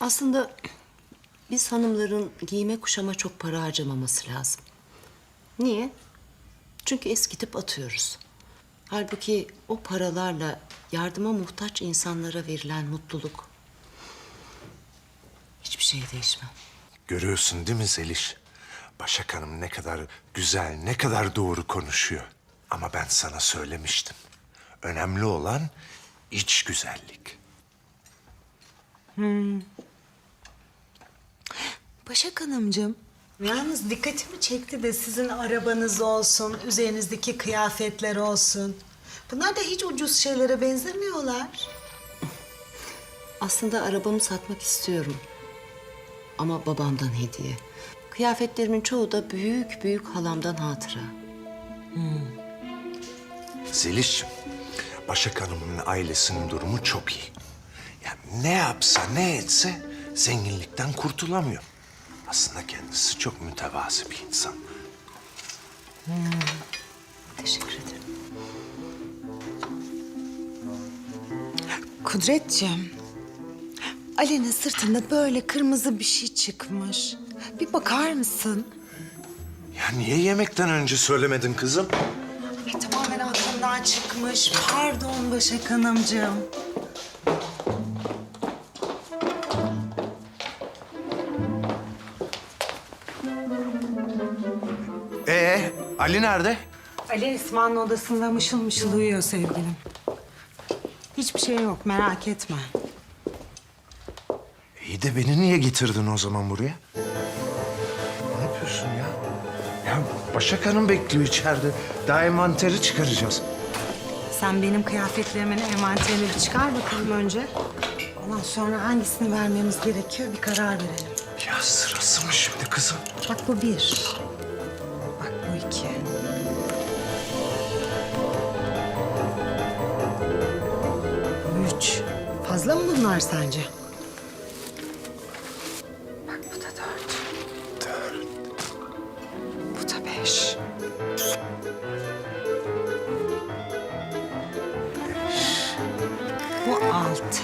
Aslında biz hanımların giyime kuşama çok para harcamaması lazım. Niye? Çünkü eskitip atıyoruz. Halbuki o paralarla yardıma muhtaç insanlara verilen mutluluk hiçbir şey değişmem. Görüyorsun değil mi Zeliş? Başak Hanım ne kadar güzel, ne kadar doğru konuşuyor. Ama ben sana söylemiştim. Önemli olan iç güzellik. Başak Hanımcığım, yalnız dikkatimi çekti de sizin arabanız olsun, üzerinizdeki kıyafetler olsun. Bunlar da hiç ucuz şeylere benzemiyorlar. Aslında arabamı satmak istiyorum. Ama babamdan hediye. Kıyafetlerimin çoğu da büyük büyük halamdan hatıra. Zeliş'ciğim, Başak Hanım'ın ailesinin durumu çok iyi. Yani ne yapsa ne etse zenginlikten kurtulamıyor. Aslında kendisi çok mütevazi bir insan. Teşekkür ederim. Kudretciğim, Ali'nin sırtında böyle kırmızı bir şey çıkmış. Bir bakar mısın? Ya niye yemekten önce söylemedin kızım? Ay, tamamen aklımdan çıkmış. Pardon Başak Hanımcığım. Ee, Ali nerede? Ali Esma'nın odasında mışıl mışıl uyuyor sevgilim. Hiçbir şey yok merak etme. İyi de beni niye getirdin o zaman buraya? Ne yapıyorsun ya? Ya Başak Hanım bekliyor içeride. Daha envanteri çıkaracağız. Sen benim kıyafetlerimin envanterini bir çıkar bakalım önce. Ondan sonra hangisini vermemiz gerekiyor bir karar verelim. Ya sırası mı şimdi kızım? Bak bu bir. Bak bu iki. Bu üç. Fazla mı bunlar sence? Bak bu da dört. Dört. Bu da beş. Bu altı.